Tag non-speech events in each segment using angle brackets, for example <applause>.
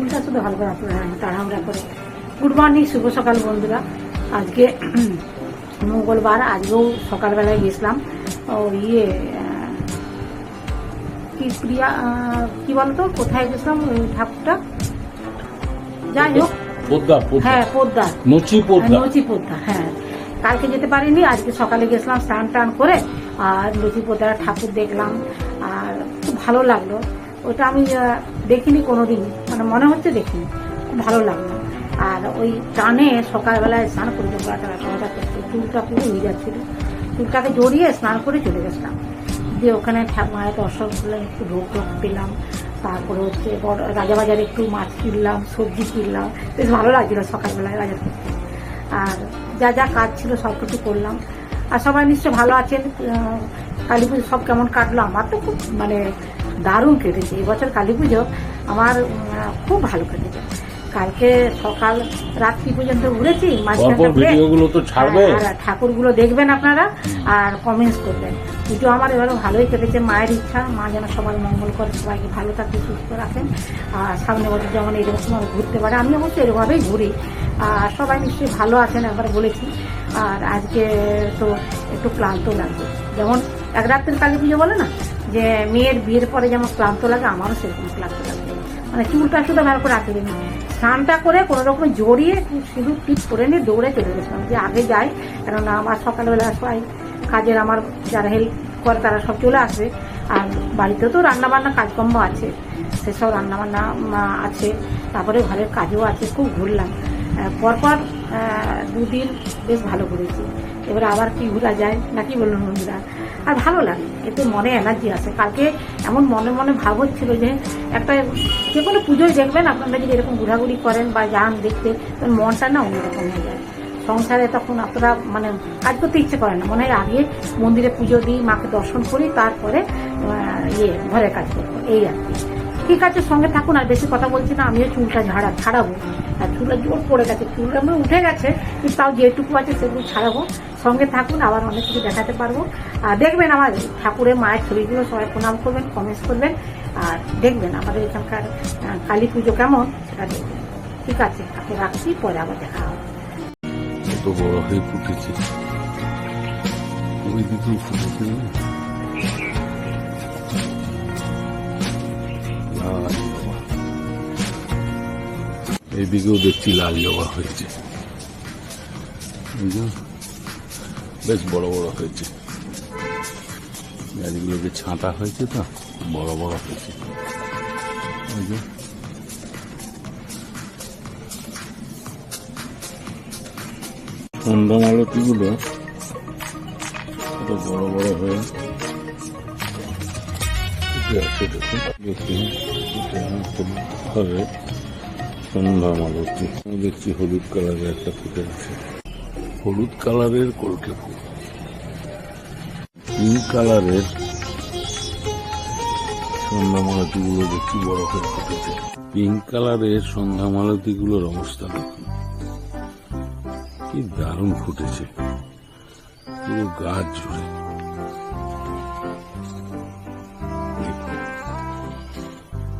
চুলটা শুধু ভালো করে আপনারা তাড়াহুড়া করে। গুড মর্নিং শুভ সকাল বন্ধুরা। আজকে <clears throat> মঙ্গলবার আজকেও সকালবেলায় গেছিলাম। ও ইয়ে কি প্রিয়া কি বলতো? কোথায় গেছিলাম? ওই ঠাকুরটা? যাই হোক। পোদ্দা পোদ্দা। হ্যাঁ পোদ্দা। নচি পোদ্দা। হ্যাঁ কালকে যেতে পারিনি আজকে সকালে গেছিলাম স্নান টান করে আর লুচি পোদ্দার ঠাকুর দেখলাম আর খুব ভালো লাগল। ওটা আমি দেখিনি কোনোদিন। মানে মনে হচ্ছে খুব ভালো লাগল। আর ওই টানে সকালবেলায় স্নান করে দেবো টাকা করতে, চুলটা পুরো হয়ে যাচ্ছিল। চুলটাকে জড়িয়ে স্নান করে চলে গেছিলাম। দিয়ে ওখানে ঠা- মায়ের দর্শন করলাম একটু ভোগ টোগ পেলাম। তারপরে হচ্ছে রাজাবাজারে একটু মাছ কিনলাম, সবজি কিনলাম। বেশ ভালো লাগছিল সকালবেলায় বাজার করতে আর যা যা কাজ ছিল সব কিছু করলাম। আর সবাই নিশ্চয় ভালো আছেন। কালী পুজো সব কেমন কাটলো? আমার তো খুব মানে দারুণ কেটেছে। এবছর কালী পুজো আমার খুব ভালো কেটেছে। কালকে সকাল রাত্রি পর্যন্ত ঘুরেছি ভিডিওগুলো তো ছাড়বে। আর ঠাকুরগুলো দেখবেন আপনারা আর কমেন্টস করবেন। পুজো আমার এবারে ভালোই কেটেছে মায়ের ইচ্ছা মা যেন সবার মঙ্গল করে সবাইকে ভালো থাকতে সুস্থ রাখেন। আর সামনে বছর যেমন এরকম আমি ঘুরতে পারে আমি অবশ্য এরকমভাবেই ঘুরি। আর সবাই নিশ্চয়ই ভালো আছেন একবার বলেছি। আর আজকে তো একটু ক্লান্ত লাগবে। যেমন এক রাত্রের কালী পুজো বলে না? যে মেয়ের বিয়ের পরে যেমন ক্লান্ত লাগে আমারও সেরকম ক্লান্ত লাগছে মানে চুলটা শুধু ভালো করে রাখতে দিন স্নানটা করে কোনো রকম জড়িয়ে শুধু টিপ করে নিয়ে দৌড়ে চলে গেছিলাম। যে আগে যাই, কেননা আমার সকালবেলা সবাই, কাজের আমার যারা হেল্প করে তারা সব চলে আসবে আর বাড়িতে তো রান্নাবান্না কাজকর্ম আছে, সেসব রান্নাবান্না আছে। তারপরে ঘরের কাজও আছে, খুব ঘুরলাম। পরপর দুদিন বেশ ভালো ঘুরেছি এবার আবার কি ঘোরা যায় নাকি বলুন বন্ধুরা? আর ভালো লাগে, এতে মনে এনার্জি আসে। কালকে এমন মনে মনে ভাব হচ্ছিল যে, একটা যে কোনো পুজোয় দেখবেন আপনারা যদি এরকম ঘোরাঘুরি করেন বা যান দেখতে তখন মনটা না অন্যরকম হয়ে যায়। সংসারে তখন আপনারা মানে কাজ করতে ইচ্ছে করে না। মনে হয় আগে মন্দিরে পুজো দিই, মাকে দর্শন করি, তারপরে ইয়ে ঘরে কাজ করব। এই আর কি। ঠিক আছে, সঙ্গে থাকুন, আর বেশি কথা বলছি না, আমিও চুলটা ঝাড়া ছাড়াবো আর চুলের জোর পড়ে গেছে, চুলটা আমার উঠে গেছে, কিন্তু তাও যেটুকু আছে সেগুলো ছাড়াবো সঙ্গে থাকুন, আবার অনেক কিছু দেখাতে পারব। আর দেখবেন আমার ঠাকুরের মায়ের ছবিগুলো, সবাই প্রণাম করবেন কমেন্টস করবেন। আর দেখবেন আমাদের এখানকার কালী পুজো কেমন, সেটা দেখবেন। ঠিক আছে এখন রাখছি, পরে আবার দেখা হবে। কত বড় হয়ে ফুটেছে। ওই দিকেও ফুটেছে। এইদিকেও দেখছি লাল জবা হয়েছে। বেশ বড় বড় হয়েছে। গাছগুলোকে ছাঁটা হয়েছে তো, বড় বড় হয়েছে। সন্ধ্যা কত বড় বড় হয়ে হবে সন্ধ্যা মালতি দেখছি হলুদ কালারের একটা ফুটে আছে। হলুদ কালারের কলকে ফুল। পিঙ্ক কালারের সন্ধ্যা মালতিগুলো দেখছি বড় হয়ে ফুটেছে। পিঙ্ক কালারের সন্ধ্যা মালতিগুলোর অবস্থা দেখুন। কি দারুণ ফুটেছে। পুরো গাছ জুড়ে।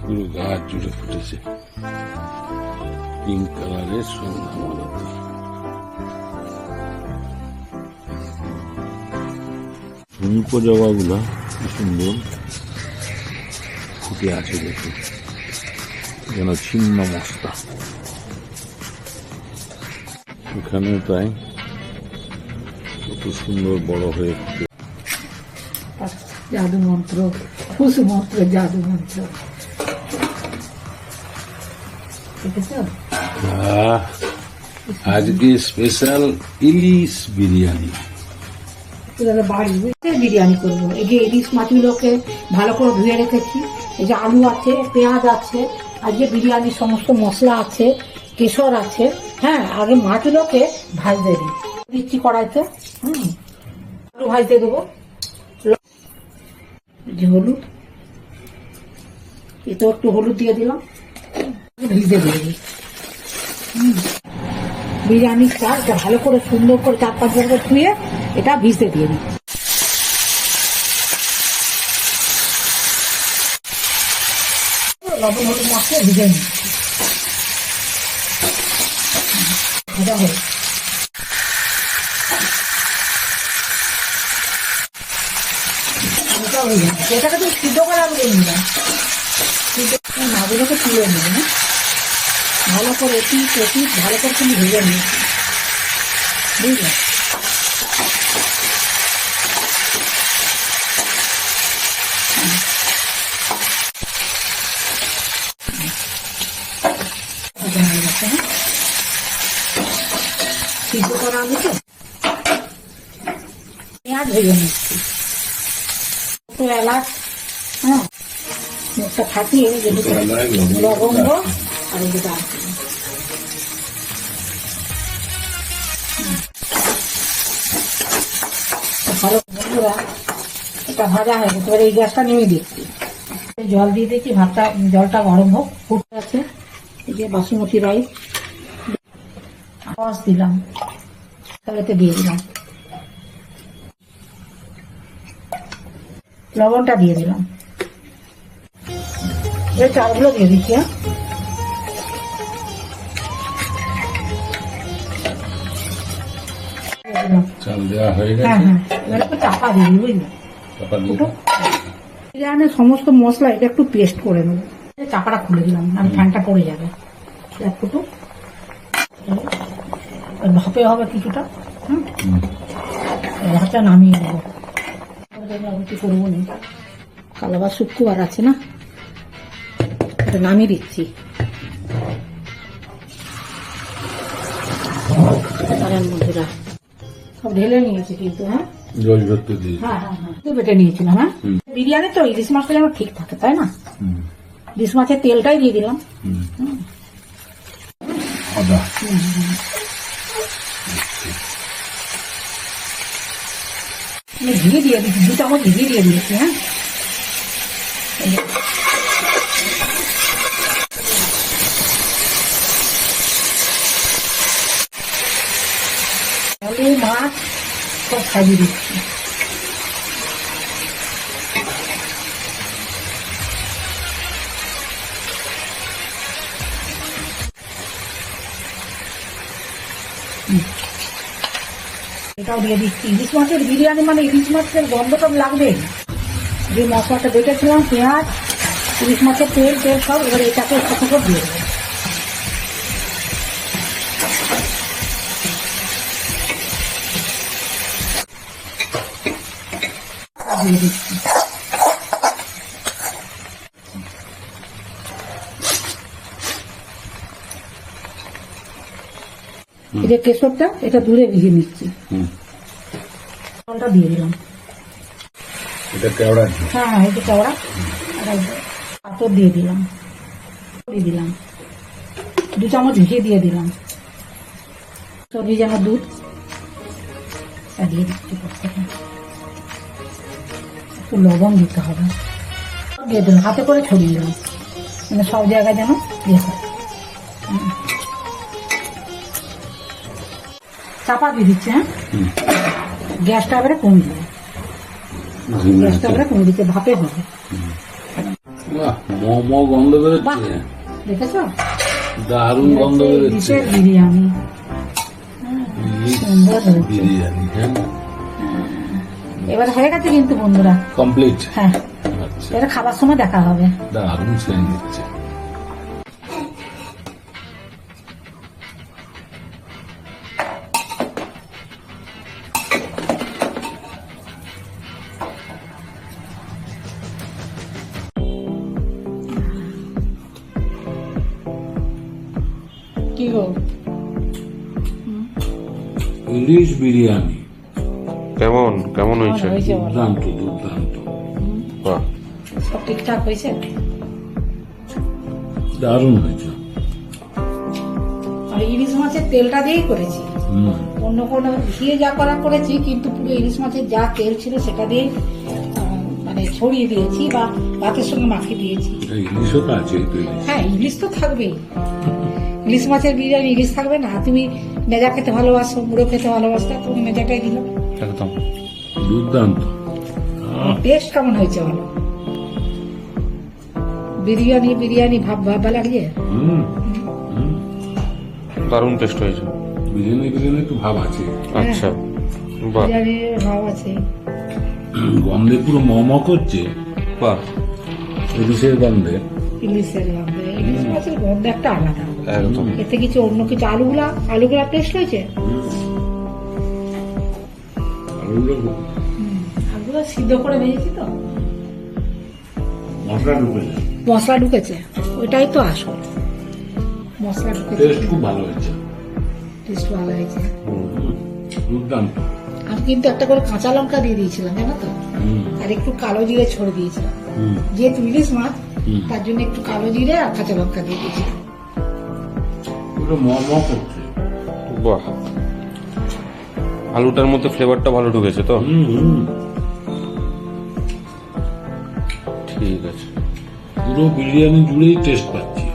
পুরো গাছ জুড়ে ফুটেছে। পিঙ্ক কালারের সন্ধ্যা মালতী ঝুমকো জবাগুলো কি সুন্দর ফুটে আছে দেখুন যেন ছিন্ন মস্তা এখানেও তাই কত সুন্দর বড় হয়ে জাদু মন্ত্র খুশ মন্ত্র জাদু মন্ত্র আহ, আজকে স্পেশাল ইলিশ বিরিয়ানি। এবারে বাড়ি বিরিয়ানি করব। এই যে ইলিশ মাছগুলোকে ভালো করে ধুয়ে রেখেছি। এই যে আলু আছে, পেঁয়াজ আছে আজকে বিরিয়ানির সমস্ত মশলা আছে, কেশর আছে হ্যাঁ আগে মাছগুলোকে ভাজতে দিই। দিচ্ছি কড়াইতে, হুম, আলু ভাজতে দেবো। যে হলুদ এতে একটু হলুদ দিয়ে দিলাম। ভিজতে দিয়ে দিই। বিরিয়ানির ভালো করে সুন্দর করে চার পাঁচ করে ধুয়ে এটা ভিজে দিয়ে দিচ্ছি এটাকে তুমি সিদ্ধ করা আমি না সিদ্ধ মাগুলোকে তুলে নেবে না ভালো করে পিস পিস ভালো করে তুমি ভেজে নিয়েছি। বুঝলে? সিদ্ধ করা আমি তো? পেঁয়াজ ভেজে নিচ্ছি। একটু এলাচ হ্যাঁ? মুখটা ফাটিয়ে যেটুকু লবঙ্গ আর এই দারচিনি হুম। ভালো বন্ধুরা, এটা ভাজা হয়ে গেছে। এবার এই গ্যাসটা নেমে জল দিয়ে দিচ্ছি ভাতটা, জলটা গরম হোক, ফুটে আছে। এই যে রস দিলাম। তাহলেতে দিয়ে দিলাম। লবণটা দিয়ে দিলাম। এই চালগুলো দিয়ে দিচ্ছি হ্যাঁ। দেওয়া হয়ে হ্যাঁ গেছে। হ্যাঁ এবার একটু চাপা দিই বুঝলি? চাপা দিয়ে ফুটো। সমস্ত মশলা এটা একটু পেস্ট করে নেব। চাপাটা খুলে দিলাম আমি ফ্যানটা পড়ে যাবে। এক ফুটো। ভাপে হবে কিছুটা হুম। ভাতটা নামিয়ে নেব। করব নি। কালবার শুক্রবার আছে না? এটা নামিয়ে দিচ্ছি। কারণ বন্ধুরা সব ঢেলে নিয়েছি কিন্তু হ্যাঁ? দিয়ে। হ্যাঁ হ্যাঁ হ্যাঁ। তো বেটে নিয়েছিলাম হ্যাঁ? বিরিয়ানি তো ইলিশ মাছটা যেন ঠিক থাকে তাই না? ইলিশ মাছের তেলটাই দিয়ে দিলাম। আদা। ঘি দিয়ে দিচ্ছি দু চামচ ঘি দিয়ে দিয়েছি হ্যাঁ এই যে। আলু মাছ সব সাজিয়ে দিচ্ছি। এটাও দিয়ে দিচ্ছি। ইলিশ মাছের বিরিয়ানি মানে ইলিশ মাছের গন্ধটা লাগবে। যে মশলাটা বেটেছিলাম, পেঁয়াজ, ইলিশ মাছের তেল তেল সব, এবার এটাকে একটু দিয়ে দেবো। দিয়ে দিচ্ছি এই যে কেশরটা এটা দূরে ভিজে নিচ্ছি। জলটা দিয়ে দিলাম। এটা কেওড়া হ্যাঁ হ্যাঁ চওড়া আর পাথর দিয়ে দিলাম। দিয়ে দিলাম। দু চামচ ঘি দিয়ে দিলাম। সবজি যেন দুধ। দিয়ে দিচ্ছি একটু লবণ দিতে হবে। দিয়ে দিলাম হাতে করে ছড়িয়ে দিলাম। মানে সব জায়গায় যেন ইয়ে হয়। চাপা দিয়ে দিচ্ছি হ্যাঁ? গ্যাসটা এবারে কমে দেবে গ্যাসটা। এবারে কমে দিতে ভাপে হবে। বাহ ম ম গন্ধ বেরোচ্ছে। দেখেছ? দারুণ গন্ধ বেরোচ্ছে। বিরিয়ানি। সুন্দর বিরিয়ানি হ্যাঁ। এবার হয়ে গেছে কিন্তু বন্ধুরা। কমপ্লিট হ্যাঁ। আচ্ছা। এটা খাবার সময় দেখা হবে। দারুণ সেন দিচ্ছে। কি গো? ইলিশ বিরিয়ানি। কেমন? কেমন হয়েছে? দুর্দান্ত দুর্দান্ত। বাহ। সব ঠিকঠাক হয়েছে? দারুণ হয়েছে। আর ইলিশ মাছের তেলটা দিয়েই করেছি। অন্য কোনো ঘিয়ে যা করা করেছি কিন্তু পুরো ইলিশ মাছের যা তেল ছিল সেটা দিয়ে মানে ছড়িয়ে দিয়েছি বা ভাতের সঙ্গে মাখিয়ে দিয়েছি। ইলিশও তো আছে হ্যাঁ ইলিশ তো থাকবেই। ইলিশ মাছের বিরিয়ানি ইলিশ থাকবে না। তুমি মেজা খেতে ভালোবাসো মুড়ো খেতে ভালোবাসো তুমি মেজাটাই দিলাম একদম। দুর্দান্ত। টেস্ট কেমন হয়েছে বলো? বিরিয়ানি বিরিয়ানি ভাব হুম। হুম। দারুণ টেস্ট হয়েছে। বিরিয়ানি বিরিয়ানি একটু ভাব আছে। আচ্ছা। বাহ। বিরিয়ানির ভাব আছে। গন্ধে পুরো মম করছে। বাহ। ইলিশের গন্ধে। ইলিশের গন্ধে। ইলিশ মাছের গন্ধ একটা আলাদা। একদম। এতে কিছু অন্য কিছু? আলুগুলা আলুগুলা টেস্ট হয়েছে? আলুগুলো আলুগুলো সিদ্ধ করে ভেজেছি তো? মশলা ঢুকে মশলা ঢুকেছে? ওইটাই তো আসল। মশলা ঢুকেছে। টেস্ট খুব ভালো হয়েছে। টেস্ট ভালো হয়েছে। দুর্দান্ত। আমি কিন্তু একটা করে কাঁচা লঙ্কা দিয়ে দিয়েছিলাম জানো তো? আর একটু কালো জিরে ছড়ে দিয়েছিলাম। হুম, যেহেতু ইলিশ মাছ তার জন্য একটু কালো জিরে আর কাঁচা লঙ্কা দিয়ে দিয়েছিলাম। পুরো মম করছে। বাহ। আলুটার মধ্যে ফ্লেভারটা ভালো ঢুকেছে তো। ঠিক আছে। পুরো বিরিয়ানি জুড়েই টেস্ট পাচ্ছি।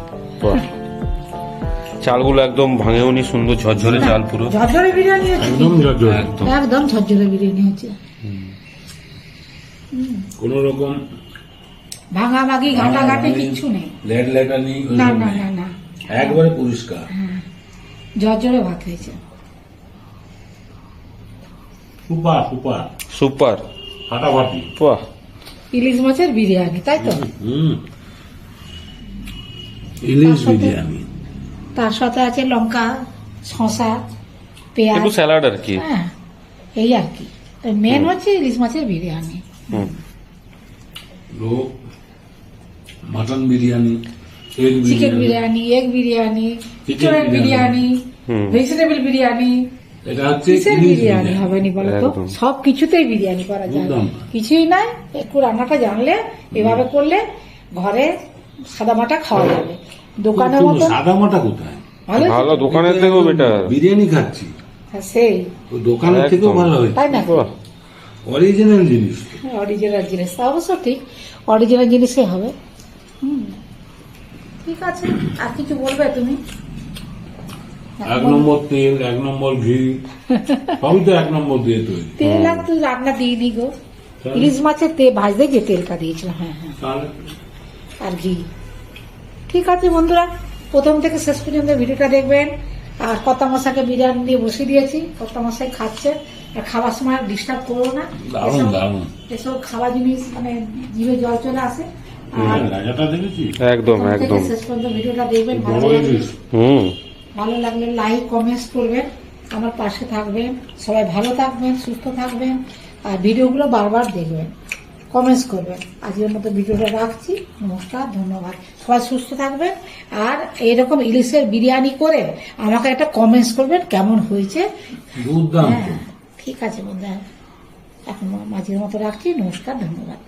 চালগুলো একদম ভাঙেওনি সুন্দর ঝরঝরে চাল পুরো। ঝরঝরে বিরিয়ানি হচ্ছে একদম ঝরঝরে। একদম একদম ঝরঝরে বিরিয়ানি হচ্ছে কোন রকম ভাঙাভাঙি ঘাটাঘাটি কিচ্ছু নেই। লেট লেটানি না না না না। একবারে পরিষ্কার। ঝরঝরে ভাত হয়েছে। Super super. সুপার। ফাটাফাটি বাহ। ইলিশ মাছের বিরিয়ানি তাই তো? হুম। ইলিশ বিরিয়ানি। তার সাথে আছে লঙ্কা শসা পেঁয়াজ। একটু স্যালাড আর কি। হ্যাঁ এই আর কি। মেন হচ্ছে ইলিশ মাছের বিরিয়ানি। হুম। লোক mutton biryani chicken biryani. Egg biryani chicken biryani. Vegetable biryani এটা হচ্ছে কিসের বিরিয়ানি হবে নি বলতো সব কিছুতেই বিরিয়ানি করা যায়। কিছুই নাই একটু রান্নাটা জানলে এভাবে করলে ঘরে সাদা মাটা খাওয়া যাবে। দোকানের কিন্তু মতো সাদা মাটা কোথায়? ভালো ভালো দোকানের থেকেও বেটার বিরিয়ানি খাচ্ছি। হ্যাঁ, সেই। ওই দোকানের থেকেও ভালো তাই না অরিজিনাল জিনিস। অরিজিনাল জিনিস তা অবশ্য ঠিক। অরিজিনাল জিনিসই হবে। হুম। ঠিক আছে। আর কিছু বলবে তুমি? এক নম্বর তেল এক নম্বর ঘি <laughs> সবই তো এক নম্বর দিয়ে তৈরি। তেল আর তুই রান্না দিয়ে দি গো। ইলিশ মাছের তেল ভাজতে যে তেলটা দিয়েছিলাম হ্যাঁ হ্যাঁ। আর ঘি। ঠিক আছে বন্ধুরা প্রথম থেকে শেষ পর্যন্ত ভিডিওটা দেখবেন। আর কত্তা মশাকে বিরিয়ানি দিয়ে বসিয়ে দিয়েছি। কত্তা মশাই খাচ্ছে। আর খাবার সময় ডিস্টার্ব করো না। এসব- খাওয়া জিনিস মানে জিভে জল চলে আসে। একদম একদম। শেষ পর্যন্ত ভিডিওটা দেখবেন হুম। ভালো লাগলে লাইক কমেন্টস করবেন আমার পাশে থাকবেন সবাই ভালো থাকবেন সুস্থ থাকবেন আর ভিডিওগুলো বারবার দেখবেন কমেন্টস করবেন। আজকের মতো ভিডিওটা রাখছি নমস্কার ধন্যবাদ। সবাই সুস্থ থাকবেন আর এরকম ইলিশের বিরিয়ানি করে আমাকে একটা কমেন্টস করবেন কেমন হয়েছে। হ্যাঁ ঠিক আছে বন্ধুরা এখন মাঝের মতো রাখছি নমস্কার ধন্যবাদ।